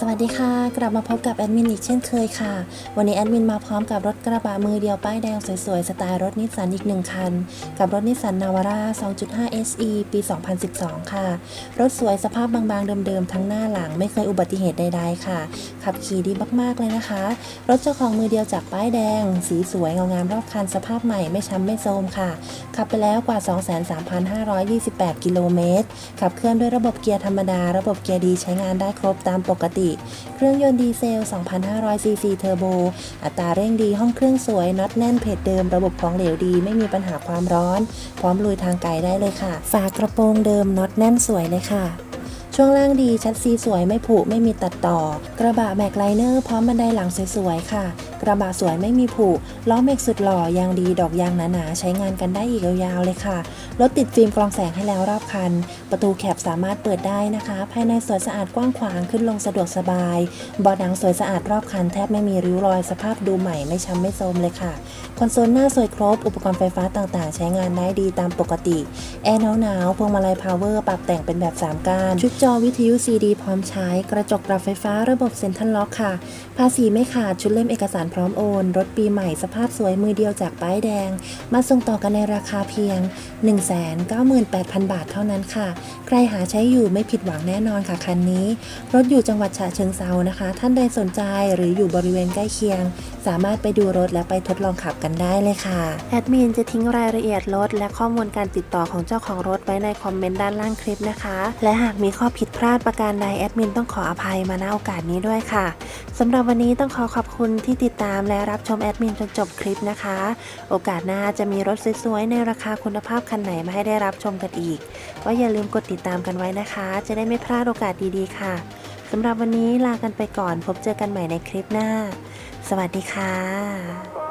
สวัสดีค่ะ กลับมาพบกับแอดมินอีกเช่นเคยค่ะ วันนี้แอดมินมาพร้อมกับรถกระบะมือเดียวป้ายแดงสวยๆ สไตล์รถนิสสันอีกหนึ่งคัน กับรถนิสสันนาวาร่า 2.5 SE ปี 2012 ค่ะ รถสวยสภาพบางๆ เดิมๆ ทั้งหน้าหลังไม่เคยอุบัติเหตุใดๆ ค่ะ ขับขี่ดีมากๆเลยนะคะ รถเจ้าของมือเดียวจากป้ายแดง สีสวยเงางามรอบคันสภาพใหม่ไม่ช้ำไม่โทรมค่ะ ขับไปแล้วกว่า 23,528 กิโลเมตร ขับเคลื่อนด้วยระบบเกียร์ธรรมดา ระบบเกียร์ดีใช้งานได้ครบตามปกติเครื่องยนต์ดีเซล 2,500 ซีซีเทอร์โบ อัตราเร่งดีห้องเครื่องสวยน็อตแน่นเพจเดิมระบบของเหลวดี ไม่มีปัญหาความร้อน พร้อมลุยทางไกลได้เลยค่ะ ฝากระโปรงเดิมน็อตแน่นสวยเลยค่ะ ช่วงล่างดีชัดซีสวยไม่ผุไม่มีตัดต่อ กระบะแม็กไลเนอร์พร้อมบันไดหลังสวยๆค่ะ กระบะสวยไม่มีผุล้อเมกสุดหล่อยางดีดอกยางหนาๆใช้งานกันได้อีกยาวๆเลยค่ะรถติดฟิล์มกรองแสงให้แล้วรอบคัน ประตูแคปสามารถเปิดได้นะคะ ภายในสวยสะอาดกว้างขวางขึ้นลงสะดวกสบายเบาะหนังสวยสะอาดรอบคันแทบไม่มีริ้วรอยสภาพดูใหม่ไม่ช้ำไม่โทรมเลยค่ะคอนโซลหน้าสวยครบ อุปกรณ์ไฟฟ้าต่างๆ ใช้งานได้ดีตามปกติ แอร์หนาวๆพวงมาลัยพาวเวอร์ปรับแต่งเป็นแบบ 3ก้านชุดจอวิทยุซีดีพร้อมใช้ กระจกปรับไฟฟ้าระบบเซ็นทรัลล็อกค่ะ ภาษีไม่ขาดชุดเล่มเอกสารพร้อมโอน รถปีใหม่สภาพสวยมือเดียวจากป้ายแดง มาส่งต่อกันในราคาเพียง 198,000 บาทเท่านั้นค่ะ ใครหาใช้อยู่ไม่ผิดหวังแน่นอนค่ะคันนี้ รถอยู่จังหวัดฉะเชิงเซานะคะ ท่านใดสนใจหรืออยู่บริเวณใกล้เคียง สามารถไปดูรถและไปทดลองขับกันได้เลยค่ะแอดมินจะทิ้งรายละเอียดรถและข้อมูลการติดต่อของเจ้าของรถไว้ในคอมเมนต์ด้านล่างคลิปนะคะ และหากมีข้อผิดพลาดประการใดแอดมินต้องขออภัยมาณโอกาสนี้ด้วยค่ะสำหรับวันนี้ต้องขอขอบคุณที่ติดตามและรับชมแอดมินจนจบคลิปนะคะ โอกาสหน้าจะมีรถสวยๆในราคาคุณภาพคันไหนมาให้ได้รับชมกันอีก ก็อย่าลืมกดติดตามกันไว้นะคะ จะได้ไม่พลาดโอกาสดีๆค่ะสำหรับวันนี้ลากันไปก่อนพบเจอกันใหม่ในคลิปหน้า สวัสดีค่ะ